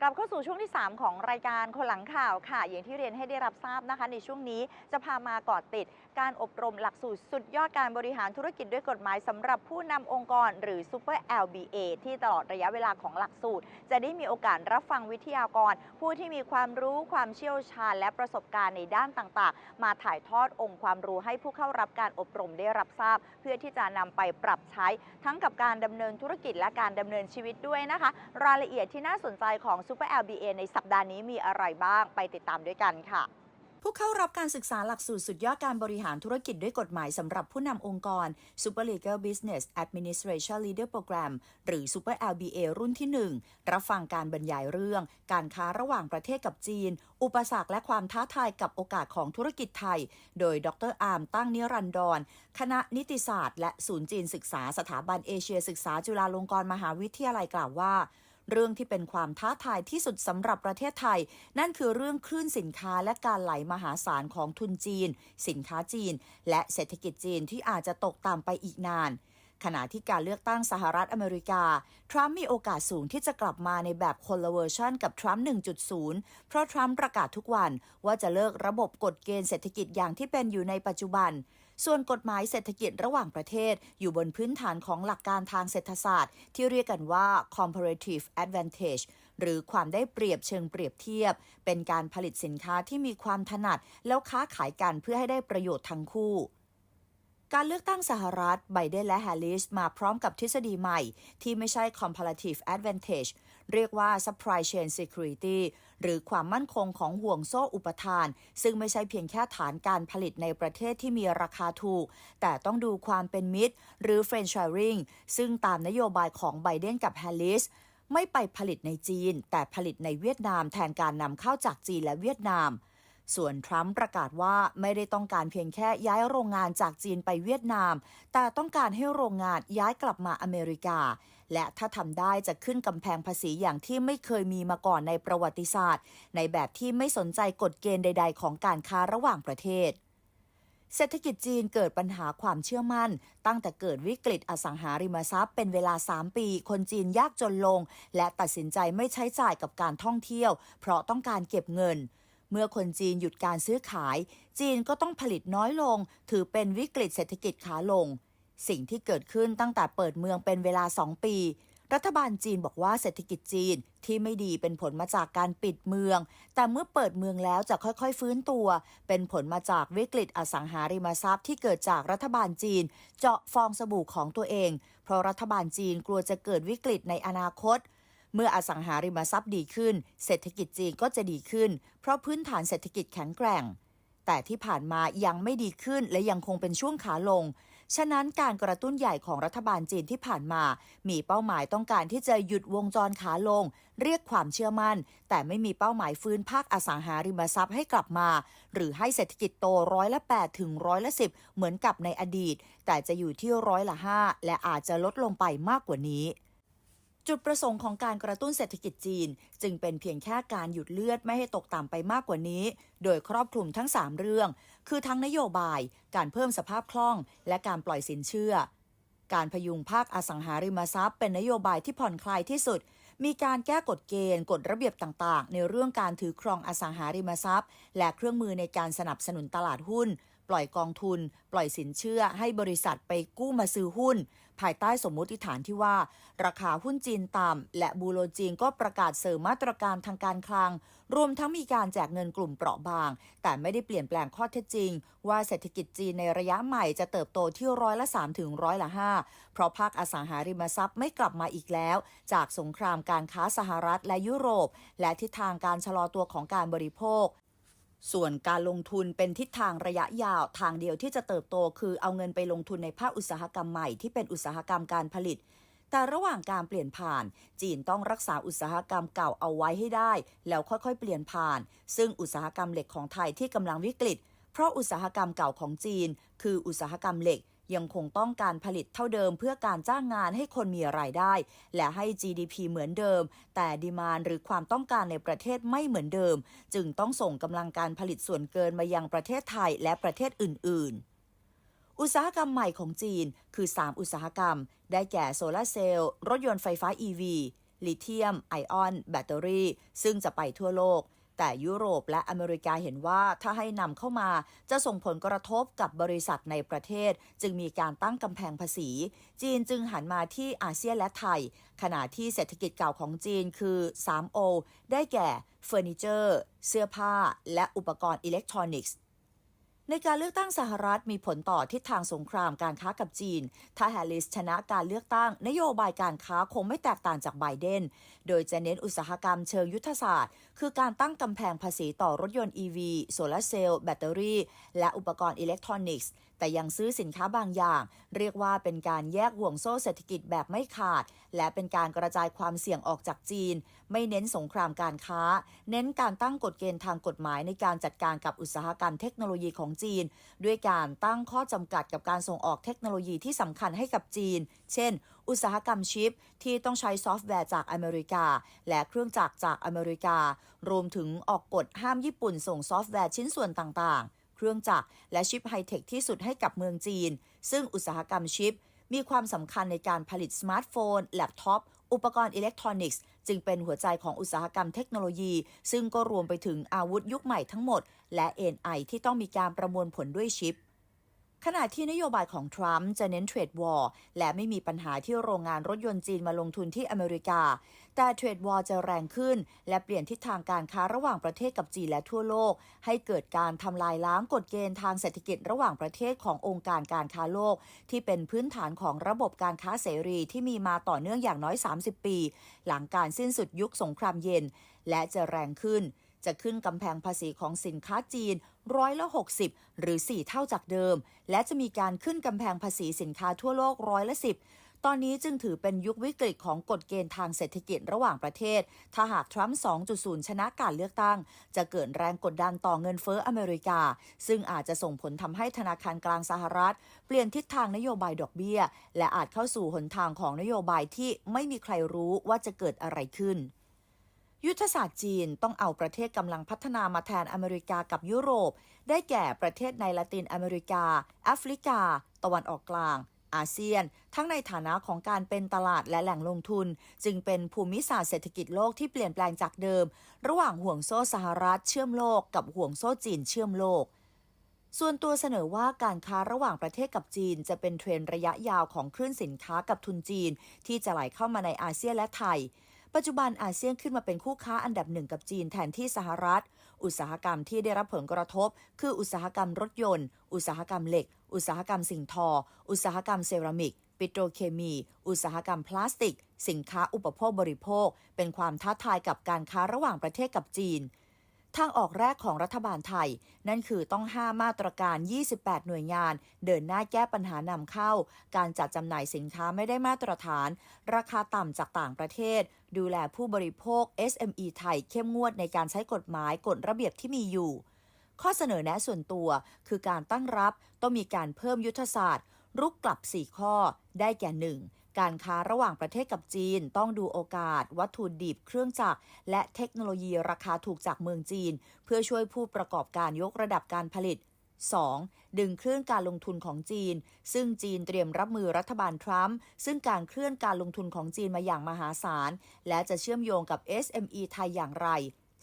กลับเข้าสู่ช่วงที่ 3 ของรายการคนหลังข่าวค่ะ อย่างที่เรียนให้ได้รับทราบนะคะ ในช่วงนี้จะพามากอดติด การอบรมหลักสูตรสุดยอดการบริหารธุรกิจด้วยกฎหมายสำหรับผู้นำองค์กรหรือ Super LBA ที่ตลอดระยะเวลาของหลักสูตร จะได้มีโอกาสรับฟังวิทยากร ผู้ที่มีความรู้ความเชี่ยวชาญ และประสบการณ์ในด้านต่างๆ มาถ่ายทอดองค์ความรู้ให้ผู้เข้ารับการอบรมได้รับทราบ เพื่อที่จะนำไปปรับใช้ ทั้งกับการดำเนินธุรกิจและการดำเนินชีวิตด้วยนะคะ รายละเอียดที่น่าสนใจของ Super LBA ในสัปดาห์นี้มีอะไรบ้างไปติดตามด้วยกันค่ะผู้เข้ารับการศึกษาหลักสูตรสุดยอดการบริหารธุรกิจด้วยกฎหมายสำหรับผู้นำองค์กร Super Legal Business Administration Leader Program หรือ Super LBA รุ่นที่ 1 รับฟังการบรรยายเรื่อง การค้าระหว่างประเทศกับจีน อุปสรรคและความท้าทายกับโอกาสของธุรกิจไทย โดยดรอาร์มตั้งนิรันดร คณะนิติศาสตร์ และศูนย์จีนศึกษาสถาบันเอเชียศึกษาจุฬาลงกรณ์มหาวิทยาลัยกล่าวว่า เรื่องที่เป็นความท้าทายที่สุดสำหรับประเทศไทย นั่นคือเรื่องคลื่นสินค้าและการไหลมหาศาลของทุนจีน สินค้าจีน และเศรษฐกิจจีนที่อาจจะตกต่ำไปอีกนานขณะที่การเลือกตั้งสหรัฐอเมริกา ทรัมป์มีโอกาสสูงที่จะกลับมาในแบบคนละเวอร์ชันกับทรัมป์ 1.0 เพราะทรัมป์ประกาศทุกวันว่าจะเลิกระบบกฎเกณฑ์เศรษฐกิจอย่างที่เป็นอยู่ในปัจจุบัน ส่วนกฎหมายเศรษฐกิจระหว่างประเทศ อยู่บนพื้นฐานของหลักการทางเศรษฐศาสตร์ ที่เรียกกันว่า comparative advantage หรือความได้เปรียบเชิงเปรียบเทียบ เป็นการผลิตสินค้าที่มีความถนัด แล้วค้าขายกันเพื่อให้ได้ประโยชน์ทั้งคู่ การเลือกตั้งสหรัฐ ไบเดนและแฮร์ริสมาพร้อมกับทฤษฎีใหม่ ที่ไม่ใช่ comparative advantage เรียกว่า supply chain security หรือความมั่นคงของห่วงโซ่อุปทาน ซึ่งไม่ใช่เพียงแค่ฐานการผลิตในประเทศที่มีราคาถูก แต่ต้องดูความเป็นมิตร หรือ franchising ซึ่งตามนโยบายของไบเดนกับแฮร์ริสไม่ไปผลิตในจีน แต่ผลิตในเวียดนามแทนการนำเข้าจากจีนและเวียดนาม ส่วนทรัมป์ประกาศว่าไม่ได้ต้องการเพียงแค่ย้ายโรงงานจากจีนไปเวียดนาม แต่ต้องการให้โรงงานย้ายกลับมาอเมริกา และถ้าทำได้จะขึ้นกำแพงภาษีอย่างที่ไม่เคยมีมาก่อนในประวัติศาสตร์ ในแบบที่ไม่สนใจกฎเกณฑ์ใด ๆ ของการค้าระหว่างประเทศเศรษฐกิจจีนเกิดปัญหาความเชื่อมั่น ตั้งแต่เกิดวิกฤตอสังหาริมทรัพย์เป็นเวลา 3 ปี คนจีนยากจนลง และตัดสินใจไม่ใช้จ่ายกับการท่องเที่ยว เพราะต้องการเก็บเงิน เมื่อคนจีนหยุดการซื้อขาย จีนก็ต้องผลิตน้อยลง ถือเป็นวิกฤตเศรษฐกิจขาลง สิ่งที่เกิดขึ้นตั้งแต่เปิดเมืองเป็นเวลา 2 ปี รัฐบาลจีนบอกว่าเศรษฐกิจจีนที่ไม่ดีเป็นผลมาจากการปิดเมือง แต่เมื่อเปิดเมืองแล้วจะค่อยๆ ฟื้นตัว เป็นผลมาจากวิกฤตอสังหาริมทรัพย์ที่เกิดจากรัฐบาลจีน เจาะฟองสบู่ของตัวเอง เพราะรัฐบาลจีนกลัวจะเกิดวิกฤตในอนาคตเเมื่ออสังหาริมทรัพย์ดีขึ้น เศรษฐกิจจีนก็จะดีขึ้น เพราะพื้นฐานเศรษฐกิจแข็งแกร่ง แต่ที่ผ่านมายังไม่ดีขึ้นและยังคงเป็นช่วงขาลง ฉะนั้นการกระตุ้นใหญ่ของรัฐบาลจีนที่ผ่านมา มีเป้าหมายต้องการที่จะหยุดวงจรขาลง เรียกความเชื่อมั่น แต่ไม่มีเป้าหมายฟื้นภาคอสังหาริมทรัพย์ให้กลับมา หรือให้เศรษฐกิจโตร้อยละ8ถึงร้อยละ10 เหมือนกับในอดีต แต่จะอยู่ที่ร้อยละ5และอาจจะลดลงไปมากกว่านี้ จุดประสงค์ของการกระตุ้นเศรษฐกิจจีน จึงเป็นเพียงแค่การหยุดเลือดไม่ให้ตกต่ำไปมากกว่านี้ โดยครอบคลุมทั้ง 3 เรื่อง คือทั้งนโยบาย การเพิ่มสภาพคล่อง และการปล่อยสินเชื่อ การพยุงภาคอสังหาริมทรัพย์ เป็นนโยบายที่ผ่อนคลายที่สุด มีการแก้กฎเกณฑ์กฎระเบียบต่าง ๆ ในเรื่องการถือครองอสังหาริมทรัพย์ และเครื่องมือในการสนับสนุนตลาดหุ้น ปล่อยกองทุน ปล่อยสินเชื่อให้บริษัทไปกู้มาซื้อหุ้น ภายใต้สมมติฐานที่ว่า ราคาหุ้นจีนต่ำและบูโรจีนก็ประกาศเสริมมาตรการทางการคลัง รวมทั้งมีการแจกเงินกลุ่มเปราะบาง แต่ไม่ได้เปลี่ยนแปลงข้อเท็จจริง ว่าเศรษฐกิจจีนในระยะใหม่จะเติบโตที่ร้อยละ3ถึงร้อยละ5เพราะภาคอสังหาริมทรัพย์ไม่กลับมาอีกแล้ว จากสงครามการค้าสหรัฐและยุโรป และทิศทางการชะลอตัวของการบริโภค ส่วนการลงทุนเป็นทิศทางระยะยาวทางเดียวที่จะเติบโต คือเอาเงินไปลงทุนในภาคอุตสาหกรรมใหม่ที่เป็นอุตสาหกรรมการผลิต แต่ระหว่างการเปลี่ยนผ่าน จีนต้องรักษาอุตสาหกรรมเก่าเอาไว้ให้ได้ แล้วค่อยๆ เปลี่ยนผ่าน ซึ่งอุตสาหกรรมเหล็กของไทยที่กำลังวิกฤต เพราะอุตสาหกรรมเก่าของจีน คืออุตสาหกรรมเหล็ก ยังคงต้องการผลิตเท่าเดิมเพื่อการจ้างงานให้คนมีรายได้ และให้ GDP เหมือนเดิม แต่ดีมานหรือความต้องการในประเทศไม่เหมือนเดิม จึงต้องส่งกำลังการผลิตส่วนเกินมายังประเทศไทยและประเทศอื่น ๆอุตสาหกรรมใหม่ของจีนคือ 3 อุตสาหกรรม ได้แก่โซลาร์เซลล์ รถยนต์ไฟฟ้า EV ลิเธียม ไอออน แบตเตอรี่ ซึ่งจะไปทั่วโลก แต่ยุโรปและอเมริกาเห็นว่าถ้าให้นำเข้ามาจะส่งผลกระทบกับบริษัทในประเทศ จึงมีการตั้งกำแพงภาษี จีนจึงหันมาที่อาเซียนและไทย ขณะที่เศรษฐกิจเก่าของจีนคือ 3O ได้แก่เฟอร์นิเจอร์ เสื้อผ้า และอุปกรณ์อิเล็กทรอนิกส์ ในการเลือกตั้งสหรัฐมีผลต่อทิศทางสงครามการค้ากับจีน ถ้าแฮร์ริสชนะการเลือกตั้ง นโยบายการค้าคงไม่แตกต่างจากไบเดน โดยจะเน้นอุตสาหกรรมเชิงยุทธศาสตร์ คือการตั้งกำแพงภาษีต่อรถยนต์ EV โซลาร์เซลล์แบตเตอรี่ และอุปกรณ์อิเล็กทรอนิกส์ แต่ยังซื้อสินค้าบางอย่าง เรียกว่าเป็นการแยกห่วงโซ่เศรษฐกิจแบบไม่ขาด และเป็นการกระจายความเสี่ยงออกจากจีน ไม่เน้นสงครามการค้า เน้นการตั้งกฎเกณฑ์ทางกฎหมายในการจัดการกับอุตสาหกรรมเทคโนโลยีของจีน ด้วยการตั้งข้อจำกัดกับการส่งออกเทคโนโลยีที่สำคัญให้กับจีน เช่น อุตสาหกรรมชิป ที่ต้องใช้ซอฟต์แวร์จากอเมริกา และเครื่องจักรจากอเมริกา รวมถึงออกกฎห้ามญี่ปุ่นส่งซอฟต์แวร์ชิ้นส่วนต่างๆ เครื่องจักร และชิปไฮเทคที่สุดให้กับเมืองจีน ซึ่งอุตสาหกรรมชิป มีความสำคัญในการผลิตสมาร์ทโฟน แล็ปท็อป อุปกรณ์อิเล็กทรอนิกส์ จึงเป็นหัวใจของอุตสาหกรรมเทคโนโลยี ซึ่งก็รวมไปถึงอาวุธยุคใหม่ทั้งหมด และ NI ที่ต้องมีการประมวลผลด้วยชิป ขณะที่นโยบายของทรัมป์จะเน้นเทรดวอร์และไม่มีปัญหาที่โรงงานรถยนต์จีนมาลงทุนที่อเมริกา แต่เทรดวอร์จะแรงขึ้น และเปลี่ยนทิศทางการค้าระหว่างประเทศกับจีนและทั่วโลก ให้เกิดการทำลายล้างกฎเกณฑ์ทางเศรษฐกิจระหว่างประเทศขององค์การการค้าโลก ที่เป็นพื้นฐานของระบบการค้าเสรีที่มีมาต่อเนื่องอย่างน้อย 30 ปี หลังการสิ้นสุดยุคสงครามเย็น และจะแรงขึ้น จะขึ้นกำแพงภาษีของสินค้าจีนร้อยละ60 หรือ 4 เท่าจากเดิม และจะมีการขึ้นกำแพงภาษีสินค้าทั่วโลกร้อยละ10ตอนนี้จึงถือเป็นยุควิกฤตของกฎเกณฑ์ทางเศรษฐกิจระหว่างประเทศ ถ้าหากทรัมป์ 2.0 ชนะการเลือกตั้ง จะเกิดแรงกดดันต่อเงินเฟ้ออเมริกา ซึ่งอาจจะส่งผลทำให้ธนาคารกลางสหรัฐ เปลี่ยนทิศทางนโยบายดอกเบี้ย และอาจเข้าสู่หนทางของนโยบายที่ไม่มีใครรู้ว่าจะเกิดอะไรขึ้น ยุทธศาสตร์จีนต้องเอาประเทศกำลังพัฒนามาแทนอเมริกากับยุโรป ได้แก่ประเทศในละตินอเมริกา แอฟริกา ตะวันออกกลาง อาเซียน ทั้งในฐานะของการเป็นตลาดและแหล่งลงทุน จึงเป็นภูมิศาสตร์เศรษฐกิจโลกที่เปลี่ยนแปลงจากเดิม ระหว่างห่วงโซ่สหรัฐเชื่อมโลก กับห่วงโซ่จีนเชื่อมโลกส่วนตัวเสนอว่าการค้าระหว่างประเทศกับจีน จะเป็นเทรนระยะยาวของคลื่นสินค้ากับทุนจีน ที่จะไหลเข้ามาในอาเซียนและไทย ปัจจุบันอาเซียนขึ้นมาเป็นคู่ค้าอันดับหนึ่งกับจีนแทนที่สหรัฐ อุตสาหกรรมที่ได้รับผลกระทบ คืออุตสาหกรรมรถยนต์ อุตสาหกรรมเหล็ก อุตสาหกรรมสิ่งทอ อุตสาหกรรมเซรามิกปิโตรเคมี อุตสาหกรรมพลาสติก สินค้าอุปโภคบริโภค เป็นความท้าทายกับการค้าระหว่างประเทศกับจีน ทางออกแรกของรัฐบาลไทย นั่นคือต้องห้ามมาตรการ 28 หน่วยงาน เดินหน้าแก้ปัญหานำเข้า การจัดจำหน่ายสินค้าไม่ได้มาตรฐาน ราคาต่ำจากต่างประเทศ ดูแลผู้บริโภค SME ไทยเข้มงวดในการใช้กฎหมายกฎระเบียบที่มีอยู่ ข้อเสนอแนะส่วนตัว คือการตั้งรับต้องมีการเพิ่มยุทธศาสตร์ รุกกลับ 4 ข้อ ได้แก่ 1. การค้าระหว่างประเทศกับจีน ต้องดูโอกาส วัตถุดิบเครื่องจักร และเทคโนโลยีราคาถูกจากเมืองจีน เพื่อช่วยผู้ประกอบการยกระดับการผลิต 2. ดึงเคลื่อนการลงทุนของจีน ซึ่งจีนเตรียมรับมือรัฐบาลทรัมป์ ซึ่งการเคลื่อนการลงทุนของจีนมาอย่างมหาศาล และจะเชื่อมโยงกับ SME ไทยอย่างไร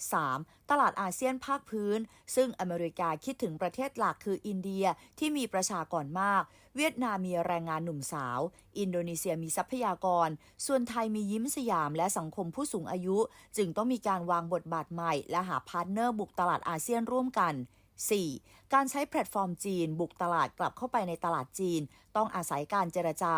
3. ตลาดอาเซียนภาคพื้น ซึ่งอเมริกาคิดถึงประเทศหลักคืออินเดียที่มีประชากรมาก เวียดนามมีแรงงานหนุ่มสาว อินโดนีเซียมีทรัพยากร ส่วนไทยมียิ้มสยามและสังคมผู้สูงอายุ จึงต้องมีการวางบทบาทใหม่ และหาพาร์ทเนอร์บุกตลาดอาเซียนร่วมกัน 4. การใช้แพลตฟอร์มจีน บุกตลาดกลับเข้าไปในตลาดจีน ต้องอาศัยการเจรจา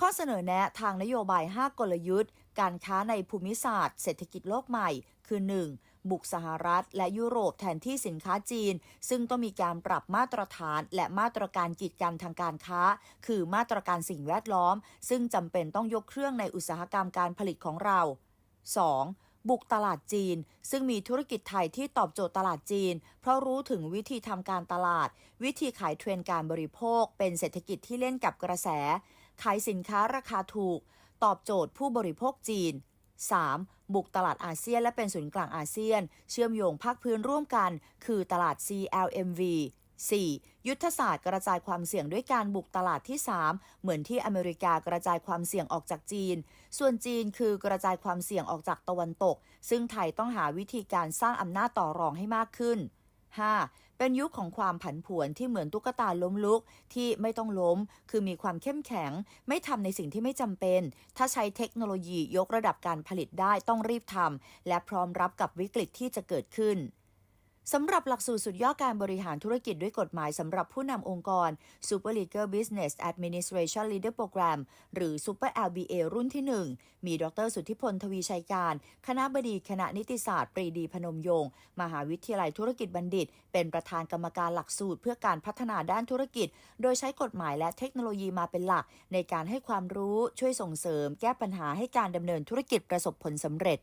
ข้อเสนอแนะทางนโยบาย 5 กลยุทธ์ การค้าในภูมิศาสตร์ เศรษฐกิจโลกใหม่ คือ 1. บุกสหรัฐ และยุโรปแทนที่สินค้าจีน ซึ่งต้องมีการปรับมาตรฐาน และมาตรการกีดกันทางการค้า คือมาตรการสิ่งแวดล้อม ซึ่งจำเป็นต้องยกเครื่องในอุตสาหกรรมการผลิตของเรา 2. บุกตลาดจีน ซึ่งมีธุรกิจไทยที่ตอบโจทย์ตลาดจีน เพราะรู้ถึงวิธีทำการตลาด วิธีขายเทรนการบริโภค เป็นเศรษฐกิจที่เล่นกับกระแส ขายสินค้าราคาถูก ตอบโจทย์ผู้บริโภคจีน 3. บุกตลาดอาเซียนและเป็นศูนย์กลางอาเซียน เชื่อมโยงภาคพื้นร่วมกัน คือตลาด CLMV 4. ยุทธศาสตร์กระจายความเสี่ยงด้วยการบุกตลาดที่ 3 เหมือนที่อเมริกากระจายความเสี่ยงออกจากจีน ส่วนจีนคือกระจายความเสี่ยงออกจากตะวันตก ซึ่งไทยต้องหาวิธีการสร้างอำนาจต่อรองให้มากขึ้น 5. เป็นยุคของความผันผวนที่เหมือนตุ๊กตาล้มลุกที่ไม่ต้องล้ม คือมีความเข้มแข็ง ไม่ทำในสิ่งที่ไม่จำเป็น ถ้าใช้เทคโนโลยียกระดับการผลิตได้ต้องรีบทำและพร้อมรับกับวิกฤตที่จะเกิดขึ้น สำหรับหลักสูตรสุดยอดการบริหารธุรกิจด้วยกฎหมายสำหรับผู้นำองค์กร Super Legal Business Administration Leader Program หรือ Super LBA รุ่นที่ 1 มีดรสุทธิพลทวีชัยการ คณะบดีคณะนิติศาสตร์ ปรีดีพนมยงค์มหาวิทยาลัยธุรกิจบัณฑิต เป็นประธานกรรมการหลักสูตรเพื่อการพัฒนาด้านธุรกิจ โดยใช้กฎหมายและเทคโนโลยีมาเป็นหลัก ในการให้ความรู้ช่วยส่งเสริม แก้ปัญหาให้การดำเนินธุรกิจประสบผลสำเร็จ